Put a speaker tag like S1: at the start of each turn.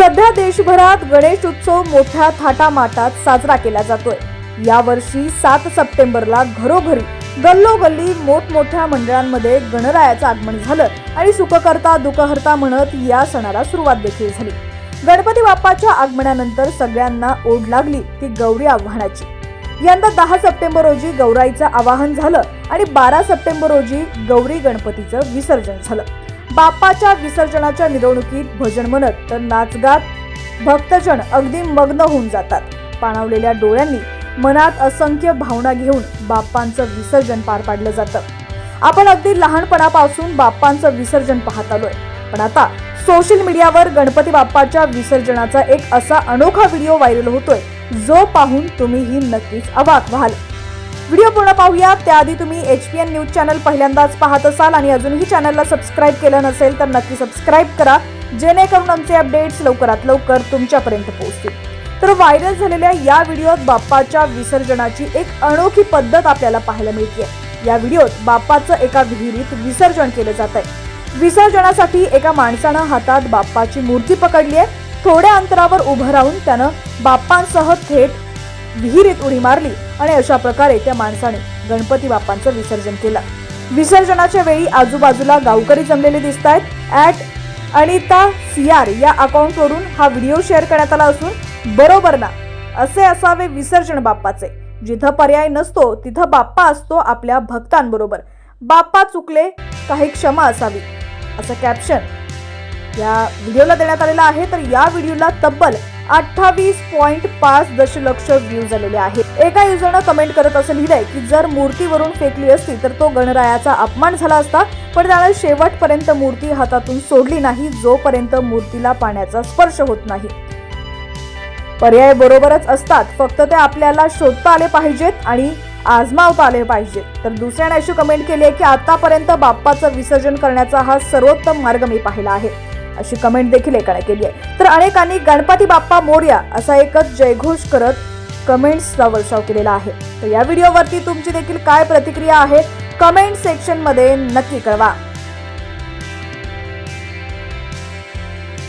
S1: सध्या देशभरात गणेश उत्सव मोठ्या थाटामाटात साजरा केला जातोय. यावर्षी सात सप्टेंबरला घरोघरी गल्लोगल्ली मोठमोठ्या मंडळांमध्ये गणरायाचं आगमन झालं आणि सुखकर्ता दुःखहर्ता म्हणत या सणाला सुरुवात देखील झाली. गणपती बाप्पाच्या आगमनानंतर सगळ्यांना ओढ लागली ती गौरी आव्हानाची. यंदा दहा सप्टेंबर रोजी गौराईचं आवाहन झालं आणि बारा सप्टेंबर रोजी गौरी गणपतीचं विसर्जन झालं. बाप्पाच्या विसर्जनाच्या मिरवणुकीत भजन म्हणत तर नाचगात भक्तजन अगदी मग्न होऊन जातात. पाणावलेल्या डोळ्यांनी मनात असंख्य भावना घेऊन बाप्पांचं विसर्जन पार पाडलं जातं. आपण अगदी लहानपणापासून बाप्पांचं विसर्जन पाहत आलोय. पण आता सोशल मीडियावर गणपती बाप्पाच्या विसर्जनाचा एक असा अनोखा व्हिडिओ व्हायरल होतोय जो पाहून तुम्हीही नक्कीच अवाक व्हाल. व्हिडिओ पूर्ण पाहूया. त्याआधी तुम्ही H P N news channel पहिल्यांदाच पाहत असाल आणि अजूनही चॅनलला सबस्क्राईब केलं नसेल तर नक्की सबस्क्राईब करा. जेणेकरून आमचे अपडेट्स लवकरात लवकर तुमच्यापर्यंत पोहोचतील. तर व्हायरल झालेल्या या व्हिडिओत बाप्पाच्या विसर्जनाची एक अनोखी पद्धत आपल्याला पाहायला मिळते या व्हिडिओत बाप्पाचं एका विहिरीत विसर्जन केलं जात आहे विसर्जनासाठी एका माणसानं हातात बाप्पाची मूर्ती पकडली आहे थोड्या अंतरावर उभं राहून त्यानं बाप्पांसह थेट विहिरीत उडी मारली आणि अशा प्रकारे त्या माणसाने गणपती बाप्पांचं विसर्जन केलं. विसर्जनाच्या वेळी आजूबाजूला गावकरी जमलेले दिसत आहेत. ऍट अनिता सियार या अकाउंटवरून हा व्हिडिओ शेअर करण्यात आला असून बरोबर ना? असे असावे विसर्जन बाप्पाचे. जिथं पर्याय नसतो तिथं बाप्पा असतो आपल्या भक्तांबरोबर. बाप्पा चुकले काही क्षमा असावी. असं कॅप्शन या व्हिडिओला देण्यात आलेला आहे. तर या व्हिडिओला तब्बल अठ्ठावीस पॉईंट पाच दशलक्ष व्ह्यूज आलेले आहेत. एका युजरनं कमेंट करत असं लिहिलंय की जर मूर्तीवरून फेकली असती तर तो गणरायाचा अपमान झाला असता पण त्यानं शेवटपर्यंत मूर्ती हातातून सोडली नाही जोपर्यंत मूर्तीला पाण्याचा स्पर्श होत नाही. पर्याय बरोबरच असतात. फक्त ते आपल्याला शोधता आले पाहिजेत आणि आजमावता आले पाहिजेत. तर दुसऱ्याने अशी कमेंट केली आहे की आतापर्यंत बाप्पाचं विसर्जन करण्याचा हा सर्वोत्तम मार्ग मी पाहिला आहे. अशी कमेंट देखील एकाने केली आहे. तर अनेकांनी गणपती बाप्पा मोर्या असा एकच जयघोष करत कमेंट्सचा वर्षाव केलेला आहे. तर या व्हिडिओवरती तुमची देखील काय प्रतिक्रिया आहे? कमेंट सेक्शनमध्ये नक्की कळवा.